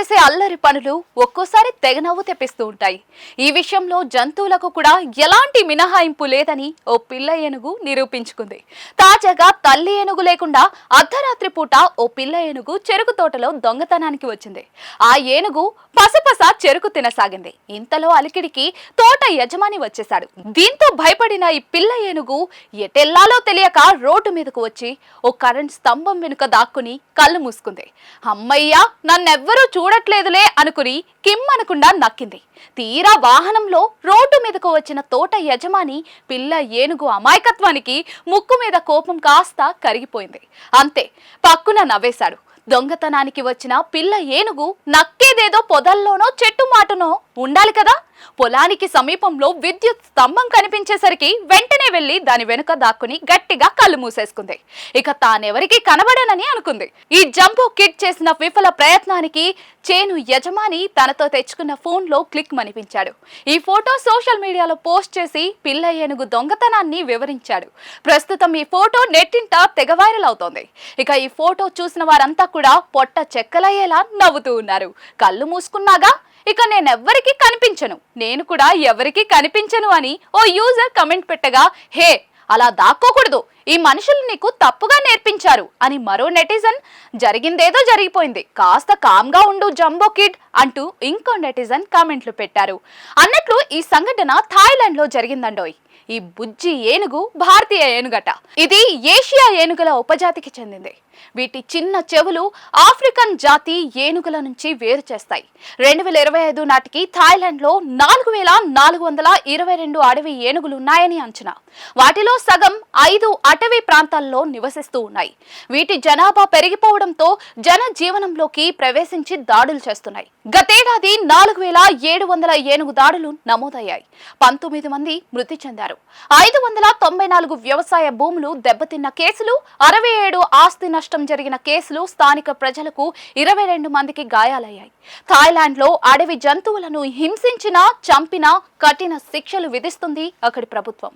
చేసే అల్లరి పనులు ఒక్కోసారి తెగనవ్వు తెప్పిస్తూ ఉంటాయి. ఈ విషయంలో జంతువులకు కూడా ఎలాంటి మినహాయింపు లేదని ఓ పిల్ల ఏనుగు నిరూపించుకుంది. తాజాగా తల్లి ఏనుగు లేకుండా అర్ధరాత్రి పూట ఓ పిల్ల ఏనుగు చెరుకు తోటలో దొంగతనానికి వచ్చింది. ఆ ఏనుగు పసపస చెరుకు తినసాగింది. ఇంతలో అలికిడికి తోట యజమాని వచ్చేశాడు. దీంతో భయపడిన ఈ పిల్ల ఏనుగు ఎటెల్లాలో తెలియక రోడ్డు మీదకు వచ్చి ఓ కరెంట్ స్తంభం వెనుక దాక్కుని కళ్ళు మూసుకుంది. అమ్మయ్యా నన్నెవ్వరూ చూడట్లేదులే అనుకుని కిమ్ అనకుండా నక్కింది. తీరా వాహనంలో రోడ్డు మీదకు వచ్చిన తోట యజమాని పిల్ల ఏనుగు అమాయకత్వానికి ముక్కు మీద కోపం కాస్త కరిగిపోయింది. అంతే పక్కున నవ్వేశాడు. దొంగతనానికి వచ్చిన పిల్ల ఏనుగు నక్కేదేదో పొదల్లోనో చెట్టు మాటనో ఉండాలి కదా? పొలానికి సమీపంలో విద్యుత్ స్తంభం కనిపించేసరికి వెంటనే వెళ్ళి దాని వెనుక దాక్కుని గట్టిగా కళ్ళు మూసేసుకుంది. ఇక తానెవరికి కనబడనని అనుకుంది. ఈ జంబో కిడ్ చేసిన విఫల ప్రయత్నానికి చేను యజమాని తనతో తెచ్చుకున్న ఫోన్లో క్లిక్ మనిపించాడు. ఈ ఫోటో సోషల్ మీడియాలో పోస్ట్ చేసి పిల్ల ఏనుగు దొంగతనాన్ని వివరించాడు. ప్రస్తుతం ఈ ఫోటో నెట్టింట తెగ వైరల్ అవుతోంది. ఇక ఈ ఫోటో చూసిన వారంతా కూడా పొట్ట చెక్కలయ్యేలా నవ్వుతూ ఉన్నారు. కళ్ళు మూసుకున్నాగా ఇక నేనెవ్వరికి కనిపించను. నేను కూడా ఎవరికి కనిపించను అని ఓ యూజర్ కమెంట్ పెట్టగా హే అలా దాక్కోకూడదు. ఈ మనుషులు నీకు తప్పుగా నేర్పించారు అని మరో నెటిజన్ జరిగిందేదో జరిగిపోయింది. కాస్త కామ్గా ఉండు జంబో కిడ్ అంటూ ఇంకో నెటిజన్ కామెంట్లు పెట్టారు. అన్నట్లు ఈ సంఘటన థాయిలాండ్లో జరిగిందండోయ్. ఈ బుజ్జి ఏనుగు భారతీయ ఏనుగట. ఇది ఏషియా ఏనుగుల ఉపజాతికి చెందింది. వీటి చిన్న చెవులు ఆఫ్రికన్ జాతి ఏనుగుల నుంచి వేరు చేస్తాయి. రెండు వేల ఇరవై ఐదు నాటికి థాయిలాండ్లో నాలుగు వేల నాలుగు వందల ఇరవై రెండు అడవి ఏనుగులు ఉన్నాయని అంచనా. వాటిలో సగం ఐదు అటవీ ప్రాంతాల్లో నివసిస్తూ ఉన్నాయి. వీటి జనాభా పెరిగిపోవడంతో జన జీవనంలోకి ప్రవేశించి దాడులు చేస్తున్నాయి. గతేడాది నాలుగు వేల ఏడు వందల ఏనుగు దాడులు నమోదయ్యాయి. పంతొమ్మిది మంది మృతి చెందారు. ఐదు వందల తొంభై నాలుగు వ్యవసాయ భూములు దెబ్బతిన్న కేసులు అరవై ఏడు ఆస్తి నష్టం జరిగిన కేసులు స్థానిక ప్రజలకు ఇరవై రెండు మందికి గాయాలయ్యాయి. థాయిలాండ్లో అడవి జంతువులను హింసించినా చంపినా కఠిన శిక్షలు విధిస్తుంది అక్కడి ప్రభుత్వం.